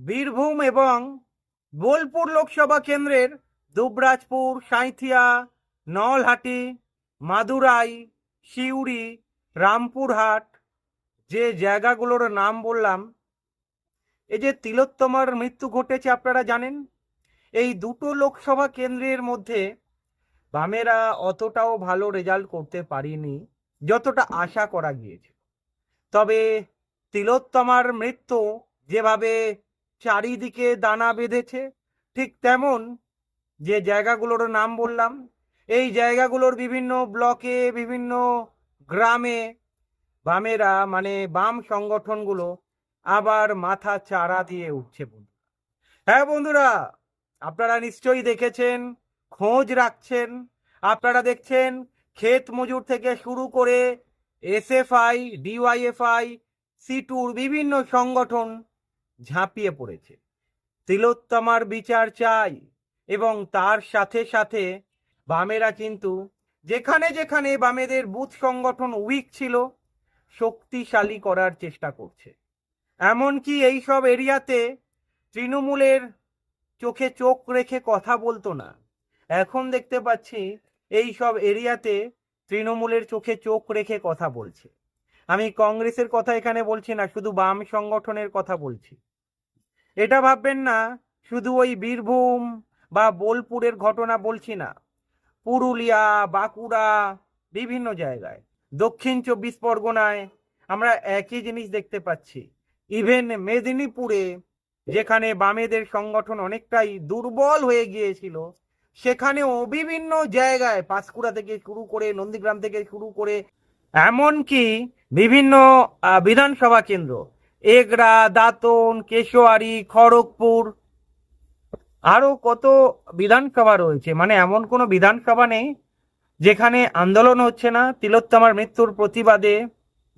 বীরভূম এবং বোলপুর লোকসভা কেন্দ্রের দুবরাজপুর, সাঁইথিয়া, নলহাটি, মাদুরাই, সিউড়ি, রামপুরহাট, যে জায়গাগুলোর নাম বললাম, এই যে তিলোত্তমার মৃত্যু ঘটেছে আপনারা জানেন? এই দুটো লোকসভা কেন্দ্রের মধ্যে বামেরা অতটাও ভালো রেজাল্ট করতে পারিনি, যতটা আশা করা গিয়েছে তবে তিলোত্তমার মৃত্যু যেভাবে চারিদিকে দানা বেঁধেছে। ঠিক তেমন যে জায়গাগুলোর নাম বললাম, এই জায়গাগুলোর বিভিন্ন ব্লকে, বিভিন্ন গ্রামে বামেরা মানে বাম সংগঠনগুলো আবার মাথা চারা দিয়ে উঠছে বন্ধুরা। হ্যাঁ বন্ধুরা, আপনারা নিশ্চয়ই দেখেছেন, খোঁজ রাখছেন, আপনারা দেখছেন, ক্ষেত মজুর থেকে শুরু করে এস এফ এসএফআই ডিওয়াইএফআই সিটুর বিভিন্ন সংগঠন ঝাঁপিয়ে পড়েছে। তিলোত্তমার বিচার চাই এবং তার সাথে সাথে বামেরা কিন্তু যেখানে যেখানে বামেদের বুথ সংগঠন উইক ছিল, শক্তিশালী করার চেষ্টা করছে। এমনকি এই সব এরিয়াতে তৃণমূলের চোখে চোখ রেখে কথা বলতো না। এখন দেখতে পাচ্ছি এই সব এরিয়াতে তৃণমূলের চোখে চোখ রেখে কথা বলছে। আমি কংগ্রেসের কথা এখানে বলছি না, শুধু বাম সংগঠনের কথা বলছি। এটা ভাববেন না, শুধু ওই বীরভূম বা বোলপুরের ঘটনা বলছি না। পুরুলিয়া, বাঁকুড়া, বিভিন্ন জায়গায়। দক্ষিণ চব্বিশ পরগনায় আমরা একই জিনিস দেখতে পাচ্ছি। ইভেন মেদিনীপুরে, যেখানে বামেদের সংগঠন অনেকটাই দুর্বল হয়ে গিয়েছিল, সেখানেও বিভিন্ন জায়গায় পাঁশকুড়া থেকে শুরু করে, নন্দীগ্রাম থেকে শুরু করে, এমনকি বিভিন্ন বিধানসভা কেন্দ্র এগরা দাঁতন, কেশোয়ারি, খড়গপুর। আরও কত বিধানসভা রয়েছে মানে এমন কোনো বিধানসভা নেই যেখানে আন্দোলন হচ্ছে না, তিলোত্তমার মৃত্যুর প্রতিবাদে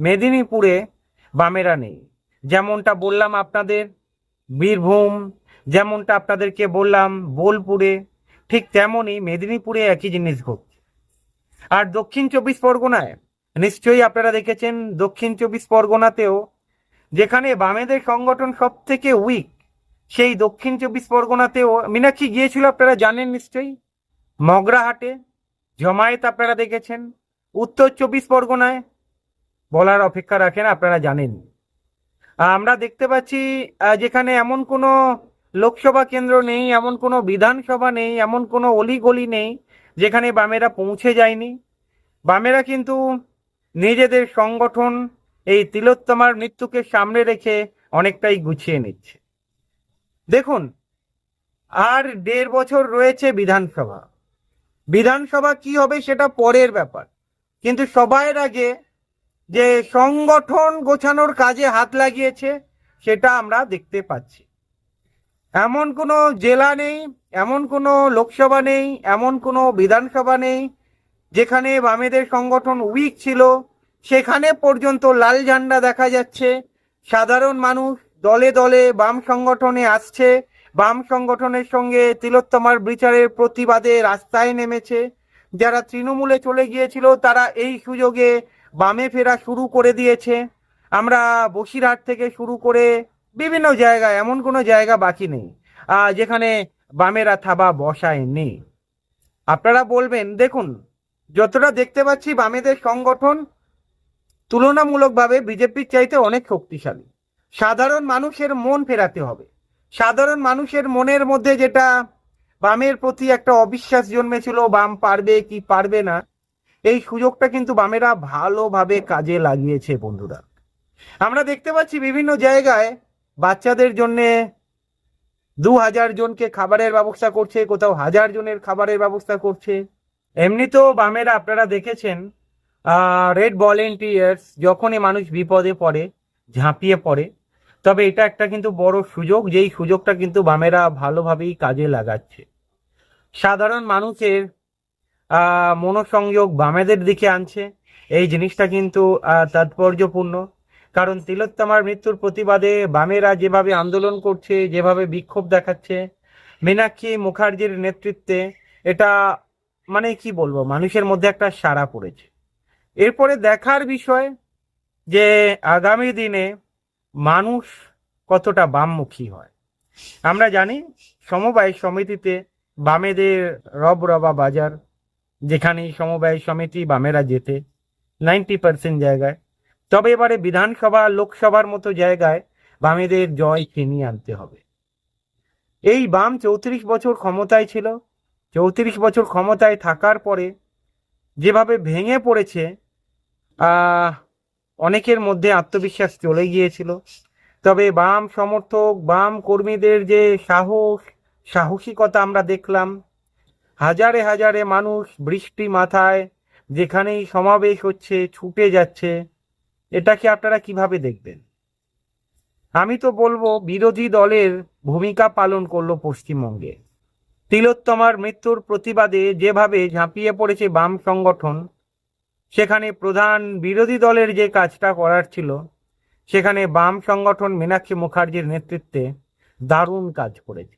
মেদিনীপুরে বামেরা নেই। যেমনটা বললাম আপনাদের, বীরভূম, যেমনটা আপনাদেরকে বললাম, বোলপুরে, ঠিক তেমনই মেদিনীপুরে একই জিনিস ঘটছে। আর দক্ষিণ চব্বিশ পরগনায়, নিশ্চয়ই আপনারা দেখেছেন, দক্ষিণ চব্বিশ পরগনাতেও যেখানে বামেদের সংগঠন সব থেকে উইক সেই দক্ষিণ চব্বিশ পরগনাতেও মীনাক্ষী গিয়েছিল, আপনারা জানেন নিশ্চয়ই? মগরাহাটে, জমায়েত আপনারা দেখেছেন। উত্তর চব্বিশ পরগনায়, বলার অপেক্ষা রাখেন, আপনারা জানেন। আমরা দেখতে পাচ্ছি যেখানে এমন কোনো লোকসভা কেন্দ্র নেই, এমন কোনো বিধানসভা নেই, এমন কোনো অলিগলি নেই, যেখানে বামেরা পৌঁছে যায়নি। বামেরা কিন্তু নিজেদের সংগঠন এই তিলোত্তমার মৃত্যুকে সামনে রেখে অনেকটাই গুছিয়ে নিচ্ছে। দেখুন, আর দেড় বছর রয়েছে বিধানসভা। বিধানসভা কি হবে সেটা পরের ব্যাপার। কিন্তু সবার আগে যে সংগঠন গোছানোর কাজে হাত লাগিয়েছে, সেটা আমরা দেখতে পাচ্ছি। এমন কোনো জেলা নেই, এমন কোনো লোকসভা নেই, এমন কোনো বিধানসভা নেই, যেখানে বামেদের সংগঠন উইক ছিল সেখানে পর্যন্ত লাল ঝান্ডা দেখা যাচ্ছে। সাধারণ মানুষ দলে দলে বাম সংগঠনে আসছে। বাম সংগঠনের সঙ্গে তিলোত্তমার বিচারের প্রতিবাদে রাস্তায় নেমেছে। যারা তৃণমূলে চলে গিয়েছিল, তারা এই সুযোগে বামে ফেরা শুরু করে দিয়েছে। আমরা বসিরহাট থেকে শুরু করে বিভিন্ন জায়গায়, এমন কোনো জায়গা বাকি নেই যেখানে বামেরা থাবা বসায় নেই আপনারা বলবেন, দেখুন, যতটা দেখতে পাচ্ছি বামেদের সংগঠন তুলনামূলকভাবে বিজেপির চাইতে অনেক শক্তিশালী। সাধারণ মানুষের মন ফেরাতে হবে। সাধারণ মানুষের মনের মধ্যে যেটা বামের প্রতি একটা অবিশ্বাস জন্মেছিল, বাম পারবে কি পারবে না, এই সুযোগটা কিন্তু বামেরা ভালোভাবে কাজে লাগিয়েছে বন্ধুরা। আমরা দেখতে পাচ্ছি বিভিন্ন জায়গায় বাচ্চাদের জন্যে দু হাজার জনকে খাবারের ব্যবস্থা করছে, কোথাও হাজার জনের খাবারের ব্যবস্থা করছে। এমনিতেও বামেরা, আপনারা দেখেছেন রেড ভলেন্টিয়ার্স যখনই মানুষ বিপদে পড়ে, ঝাঁপিয়ে পড়ে, তবে এটা একটা কিন্তু বড় সুযোগ, যেই সুযোগটা কিন্তু বামেরা ভালোভাবেই কাজে লাগাচ্ছে। সাধারণ মানুষের মনোসংযোগ বামেদের দিকে আনছে, এই জিনিসটা কিন্তু তাৎপর্যপূর্ণ। কারণ তিলোত্তমার মৃত্যুর প্রতিবাদে বামেরা যেভাবে আন্দোলন করছে, যেভাবে বিক্ষোভ দেখাচ্ছে, মীনাক্ষী মুখার্জির নেতৃত্বে এটা মানে কি বলব, মানুষের মধ্যে একটা সাড়া পড়েছে। এরপরে দেখার বিষয় যে আগামী দিনে মানুষ কতটা বামমুখী হয়। আমরা জানি সমবায় সমিতিতে বামেদের রব রবা বাজার যেখানে সমবায় সমিতি বামেরা যেতে নাইনটি পার্সেন্ট জায়গায়। তবে এবারে বিধানসভা, লোকসভার মতো জায়গায় বামেদের জয় ছিনিয়ে আনতে হবে। এই বাম চৌত্রিশ বছর ক্ষমতায় ছিল। চৌত্রিশ বছর ক্ষমতায় থাকার পরে যেভাবে ভেঙে পড়েছে অনেকের মধ্যে আত্মবিশ্বাস চলে গিয়েছিল। তবে বাম সমর্থক, বাম কর্মীদের যে সাহস, সাহসিকতা আমরা দেখলাম, হাজারে হাজারে মানুষ বৃষ্টি মাথায় যেখানেই সমাবেশ হচ্ছে, ছুটে যাচ্ছে, এটাকে আপনারা কীভাবে দেখবেন? আমি তো বলব, বিরোধী দলের ভূমিকা পালন করল পশ্চিমবঙ্গে। তিলোত্তমার মৃত্যুর প্রতিবাদে যেভাবে ঝাঁপিয়ে পড়েছে বাম সংগঠন সেখানে প্রধান বিরোধী দলের যে কাজটা করার ছিল, সেখানে বাম সংগঠন মীনাক্ষী মুখার্জির নেতৃত্বে দারুণ কাজ করেছে।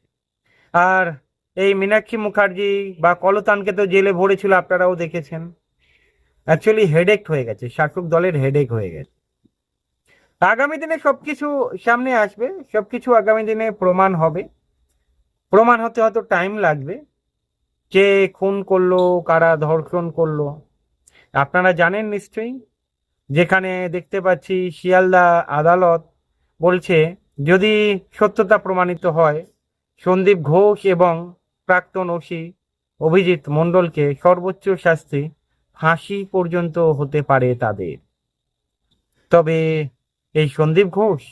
আর এই মীনাক্ষী মুখার্জি বা কলতানকে তো জেলে ভরেছিল, আপনারাও দেখেছেন। অ্যাকচুয়ালি হেডেক হয়ে গেছে, শাসক দলের হেডেক হয়ে গেছে। আগামী দিনে সবকিছু সামনে আসবে, সবকিছু আগামী দিনে প্রমাণ হবে। প্রমাণ হতে হয়তো টাইম লাগবে, কে খুন করল, কারা ধর্ষণ করল। আপনারা জানেন নিশ্চয়ই? যেখানে দেখতে পাচ্ছি শিয়ালদা আদালত বলছে, যদি সত্যতা প্রমাণিত হয়, সন্দীপ ঘোষ এবং প্রাক্তন ওসি অভিজিৎ মণ্ডলকে সর্বোচ্চ শাস্তি ফাঁসি পর্যন্ত হতে পারে তাদের। তবে এই সন্দীপ ঘোষ,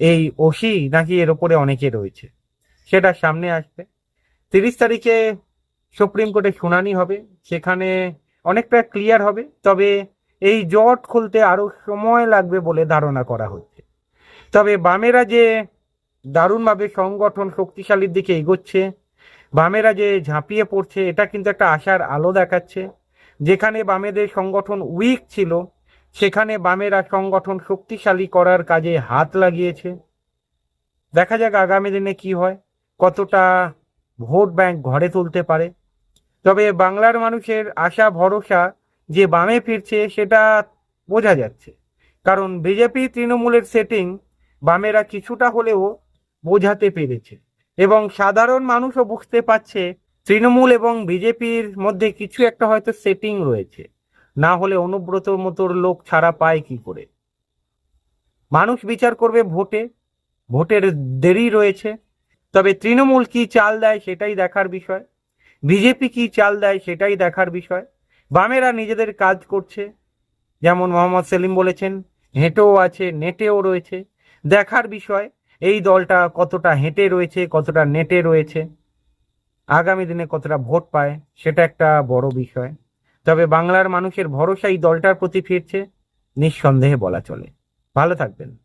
এই ওসি নাকি এর ওপরে অনেকে রয়েছে, সেটা সামনে আসবে। তিরিশ তারিখে সুপ্রিম কোর্টে শুনানি হবে, সেখানে অনেকটা ক্লিয়ার হবে। তবে এই জট খুলতে আরও সময় লাগবে বলে ধারণা করা হচ্ছে। তবে বামেরা যে দারুণভাবে সংগঠন শক্তিশালীর দিকে এগোচ্ছে, বামেরা যে ঝাঁপিয়ে পড়ছে, এটা কিন্তু একটা আশার আলো দেখাচ্ছে। যেখানে বামেদের সংগঠন উইক ছিল, সেখানে বামেরা সংগঠন শক্তিশালী করার কাজে হাত লাগিয়েছে। দেখা যাক আগামী দিনে কি হয়, কতটা ভোট ব্যাংক ঘরে তুলতে পারে। তবে বাংলার মানুষের আশা, ভরসা যে বামে ফিরছে সেটা বোঝা যাচ্ছে। কারণ বিজেপি তৃণমূলের সেটিং বামেরা কিছুটা হলেও বোঝাতে পেরেছে এবং সাধারণ মানুষও বুঝতে পারছে তৃণমূল এবং বিজেপির মধ্যে কিছু একটা হয়তো সেটিং রয়েছে। না হলে অনুব্রত মতোর লোক ছাড়া পায় কি করে? মানুষ বিচার করবে ভোটে, ভোটের দেরি রয়েছে। তবে তৃণমূল কি চাল দেয় সেটাই দেখার বিষয়। বিজেপি কি চাল দেয় সেটাই দেখার বিষয়। বামেরা নিজেদের কাজ করছে। যেমন মোহাম্মদ সেলিম বলেছেন, হেঁটেও আছে, নেটেও রয়েছে। দেখার বিষয়, এই দলটা কতটা হেঁটে রয়েছে, কতটা নেটে রয়েছে, আগামী দিনে কতটা ভোট পায়, সেটা একটা বড় বিষয়। তবে বাংলার মানুষের ভরসা এই দলটার প্রতি ফিরছে, নিঃসন্দেহে বলা চলে। ভালো থাকবেন।